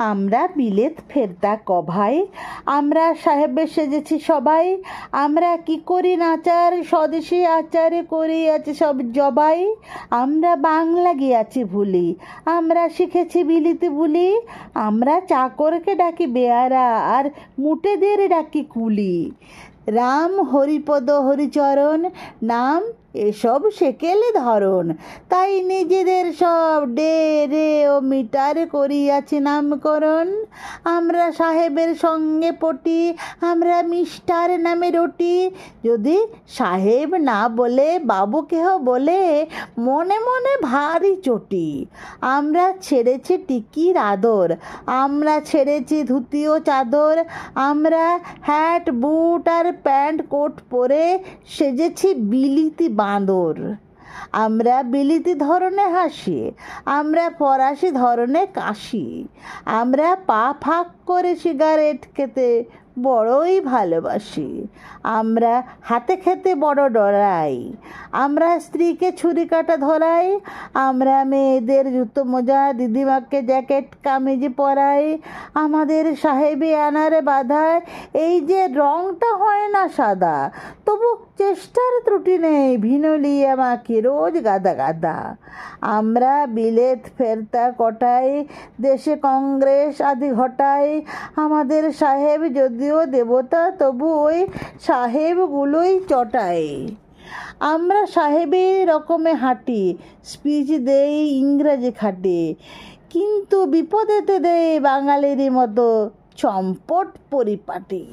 আমরা বিলেত ফেরতা কভাই, আমরা সাহেবে সেজেছি সবাই, আমরা কি করি নাচার স্বদেশী আচারে করি আছে সব জবাই, আমরা বাংলা গিয়াছি ভুলি, আমরা শিখেছি বিলিতে বুলি আমরা চাকরকে ডাকি বেয়ারা আর মুটেদের ডাকি কুলি। রাম হরিপদ হরিচরণ, নাম এসব সেকেলে ধরন তাই নিজেদের সব ডে রে ও মিটার করিয়াছি নামকরণ। আমরা সাহেবের সঙ্গে পটি, আমরা মিষ্টার নামে রুটি। যদি সাহেব না বলে, বাবু কেহ বলে, মনে মনে ভারী চটি। আমরা ছেড়েছি টিকির আদর, আমরা ছেড়েছি ধুতি ও চাদর, আমরা হ্যাট, বুট আর প্যান্ট কোট পরে সেজেছি বিলিতি বাঁদর আমরা বিলিতি ধরনে হাসি, আমরা ফরাসি ধরনে কাশি। আমরা পা ফাঁক করে সিগারেট খেতে বড়ই ভালোবাসি। আমরা হাতে খেতে বড় ডরাই। আমরা স্ত্রীকে ছুরি কাটা ধরাই। আমরা মেয়েদের জুতো মোজা, দিদিমাকে জ্যাকেট, কামিজি পরাই। আমাদের সাহেবে আনারে বাধায় এই যে রংটা হয় না সাদা। তবু চেষ্টার ত্রুটি নেই, ভিনলি আমাকে রোজ গাদা গাদা। আমরা বিলেত ফেরতা কটাই, দেশে কংগ্রেস আদি ঘটাই। আমাদের সাহেব যদিও দেবতা, তবু ওই সাহেবগুলোই চটাই। আমরা সাহেবী রকমে হাঁটি, স্পিচ দেই ইংরাজি খাটি। কিন্তু বিপদেতে দেই বাঙালিরই মতো চম্পট পরিপাটি।